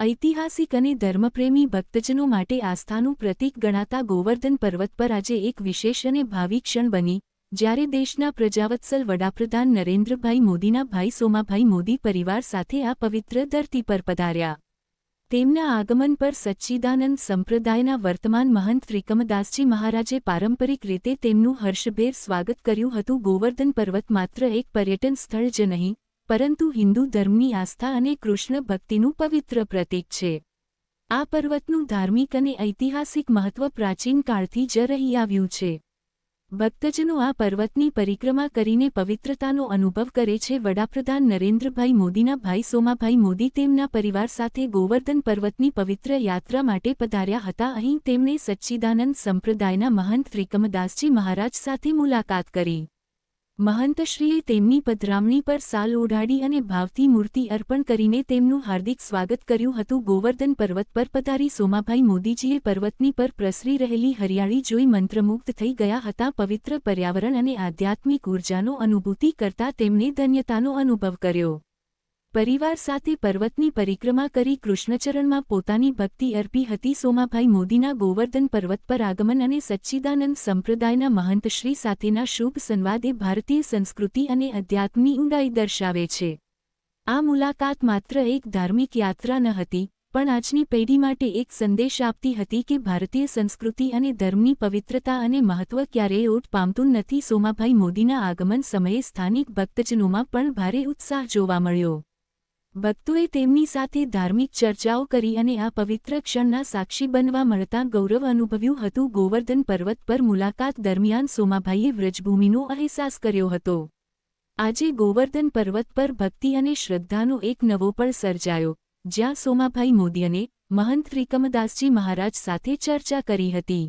ઐતિહાસિક અને ધર્મપ્રેમી ભક્તજનો માટે આસ્થાનું પ્રતીક ગણાતા ગોવર્ધન પર્વત પર આજે એક વિશેષ અને ભાવિ ક્ષણ બની, જ્યારે દેશના પ્રજાવત્સલ વડાપ્રધાન નરેન્દ્રભાઈ મોદીના ભાઈ સોમાભાઈ મોદી પરિવાર સાથે આ પવિત્ર ધરતી પર પધાર્યા. તેમના આગમન પર સચ્ચિદાનંદ સંપ્રદાયના વર્તમાન મહંત ત્રિકમદાસજી મહારાજે પારંપરિક રીતે તેમનું હર્ષભેર સ્વાગત કર્યું હતું. ગોવર્ધન પર્વત માત્ર એક પર્યટન સ્થળ જ નહીં પરંતુ હિન્દુ ધર્મની આસ્થા અને કૃષ્ણ ભક્તિનું પવિત્ર પ્રતીક છે. આ પર્વતનું ધાર્મિક અને ઐતિહાસિક મહત્વ પ્રાચીન કાળથી જ રહી આવ્યું છે. ભક્તજનો આ પર્વતની પરિક્રમા કરીને પવિત્રતાનો અનુભવ કરે છે. વડાપ્રધાન નરેન્દ્રભાઈ મોદીના ભાઈ સોમાભાઈ મોદી તેમના પરિવાર સાથે ગોવર્ધન પર્વતની પવિત્ર યાત્રા માટે પધાર્યા હતા. અહીં તેમણે સચ્ચિદાનંદ સંપ્રદાયના મહંત ત્રિકમદાસજી મહારાજ સાથે મુલાકાત કરી. મહંતશ્રીએ તેમની પધરામણી પર સાલ ઓઢાડી અને ભાવથી મૂર્તિ અર્પણ કરીને તેમનું હાર્દિક સ્વાગત કર્યું હતું. ગોવર્ધન પર્વત પર પધારી સોમાભાઈ મોદીજીએ પર્વતની પર પ્રસરી રહેલી હરિયાળી જોઈ મંત્રમુગ્ધ થઈ ગયા હતા. પવિત્ર પર્યાવરણ અને આધ્યાત્મિક ઊર્જાનો અનુભૂતિ કરતા તેમણે ધન્યતાનો અનુભવ કર્યો. પરિવાર સાથે પર્વતની પરિક્રમા કરી કૃષ્ણચરણમાં પોતાની ભક્તિ અર્પી હતી. સોમાભાઈ મોદીના ગોવર્ધન પર્વત પર આગમન અને સચ્ચિદાનંદ સંપ્રદાયના મહંતશ્રી સાથેના શુભ સંવાદે ભારતીય સંસ્કૃતિ અને અધ્યાત્મની ઊંડાઈ દર્શાવે છે. આ મુલાકાત માત્ર એક ધાર્મિક યાત્રા ન હતી, પણ આજની પેઢી માટે એક સંદેશ આપતી હતી કે ભારતીય સંસ્કૃતિ અને ધર્મની પવિત્રતા અને મહત્વ ક્યારેય ઓટ પામતું નથી. સોમાભાઈ મોદીના આગમન સમયે સ્થાનિક ભક્તજનોમાં પણ ભારે ઉત્સાહ જોવા મળ્યો. ભક્તોએ તેમની સાથે ધાર્મિક ચર્ચાઓ કરી અને આ પવિત્ર ક્ષણના સાક્ષી બનવા મળતા ગૌરવ અનુભવ્યું હતું. ગોવર્ધન પર્વત પર મુલાકાત દરમિયાન સોમાભાઈએ વ્રજભૂમિનો અહેસાસ કર્યો હતો. આજે ગોવર્ધન પર્વત પર ભક્તિ અને શ્રદ્ધાનો એક નવો પળ સર્જાયો, જ્યાં સોમાભાઈ મોદીને મહંત ત્રિકમદાસજી મહારાજ સાથે ચર્ચા કરી હતી.